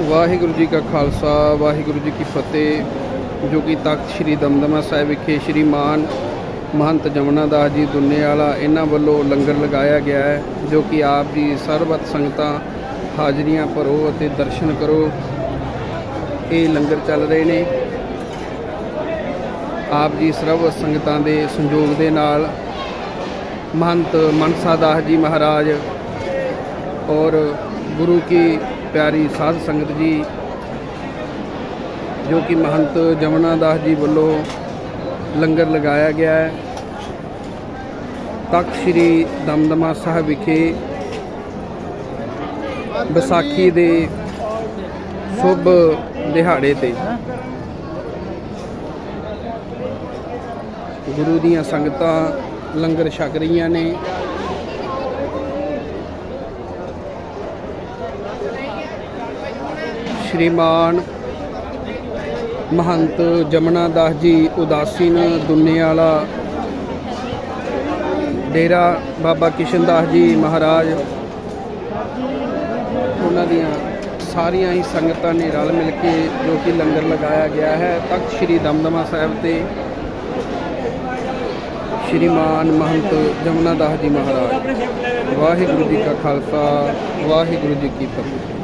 ਵਾਹਿਗੁਰੂ ਜੀ ਕਾ ਖਾਲਸਾ, ਵਾਹਿਗੁਰੂ ਜੀ ਕੀ ਫਤਿਹ, ਜੋ ਕਿ ਤਖਤ ਸ੍ਰੀ ਦਮਦਮਾ ਸਾਹਿਬ ਵਿਖੇ ਸ਼੍ਰੀ ਮਾਨ ਮਹੰਤ ਜਮਨਾ ਦਾਸ ਜੀ ਦੁੰਨੇ ਵਾਲਾ ਇਹਨਾਂ ਵੱਲੋਂ ਲੰਗਰ ਲਗਾਇਆ ਗਿਆ ਹੈ, ਜੋ ਕਿ ਆਪ ਜੀ ਸਰਬਤ ਸੰਗਤਾਂ ਹਾਜ਼ਰੀਆਂ ਭਰੋ ਅਤੇ ਦਰਸ਼ਨ ਕਰੋ। ਇਹ ਲੰਗਰ ਚੱਲ ਰਹੇ ਨੇ। ਆਪ ਜੀ ਸਰਬਤ ਸੰਗਤਾਂ ਦੇ ਸੰਯੋਗ ਦੇ ਨਾਲ ਮਹੰਤ ਮਨਸਾ ਦਾਸ ਜੀ ਮਹਾਰਾਜ ਔਰ ਗੁਰੂ ਕੀ ਪਿਆਰੀ ਸਾਧ ਸੰਗਤ ਜੀ, ਜੋ ਕਿ ਮਹੰਤ ਜਮਨਾ ਦਾਸ ਜੀ ਵੱਲੋਂ ਲੰਗਰ ਲਗਾਇਆ ਗਿਆ ਹੈ। ਤਖਤ ਸ੍ਰੀ ਦਮਦਮਾ ਸਾਹਿਬ ਵਿਖੇ ਵਿਸਾਖੀ ਦੇ ਸ਼ੁਭ ਦਿਹਾੜੇ ਤੇ ਗੁਰੂ ਦੀਆਂ ਸੰਗਤਾਂ ਲੰਗਰ ਛਕ ਰਹੀਆਂ ਨੇ। ਸ਼੍ਰੀਮਾਨ ਮਹੰਤ ਜਮਨਾ ਦਾਸ ਜੀ ਉਦਾਸੀਨ ਦੁੰਨੇ ਵਾਲਾ ਡੇਰਾ ਬਾਬਾ ਕਿਸ਼ਨ ਦਾਸ ਜੀ ਮਹਾਰਾਜ। ਉਹਨਾਂ ਦੀਆਂ ਸਾਰੀਆਂ ਹੀ ਸੰਗਤਾਂ ਨੇ ਰਲ ਮਿਲ ਕੇ ਜੋ ਕਿ ਲੰਗਰ ਲਗਾਇਆ ਗਿਆ ਹੈ, ਤਖਤ ਸ੍ਰੀ ਦਮਦਮਾ ਸਾਹਿਬ ਤੇ ਸ਼੍ਰੀਮਾਨ ਮਹੰਤ ਜਮਨਾ ਦਾਸ ਜੀ ਮਹਾਰਾਜ। ਵਾਹਿਗੁਰੂ ਜੀ ਕਾ ਖਾਲਸਾ, ਵਾਹਿਗੁਰੂ ਜੀ ਕੀ ਫਤਿਹ।